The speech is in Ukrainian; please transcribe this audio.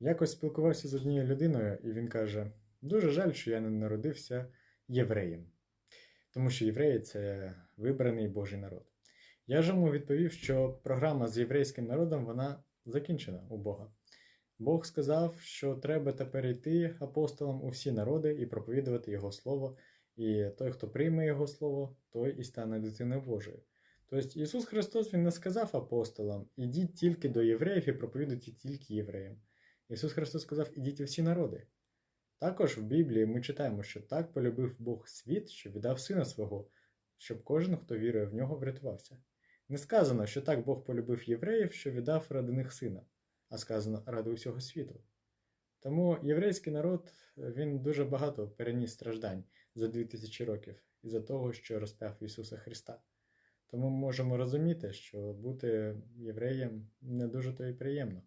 Якось спілкувався з однією людиною, і він каже: Дуже жаль, що я не народився євреєм, тому що євреї це вибраний Божий народ. Я ж йому відповів, що програма з єврейським народом вона закінчена у Бога. Бог сказав, що треба тепер йти апостолам у всі народи і проповідувати Його Слово, і той, хто прийме Його Слово, той і стане дитиною Божою. Тобто Ісус Христос Він не сказав апостолам, ідіть тільки до євреїв і проповідуйте тільки євреям. Ісус Христос сказав, ідіть у всі народи. Також в Біблії ми читаємо, що так полюбив Бог світ, що віддав сина свого, щоб кожен, хто вірує в нього, врятувався. Не сказано, що так Бог полюбив євреїв, що віддав ради них сина, а сказано ради усього світу. Тому єврейський народ він дуже багато переніс страждань за 2000 років із-за того, що розп'яв Ісуса Христа. Тому ми можемо розуміти, що бути євреєм не дуже то і приємно.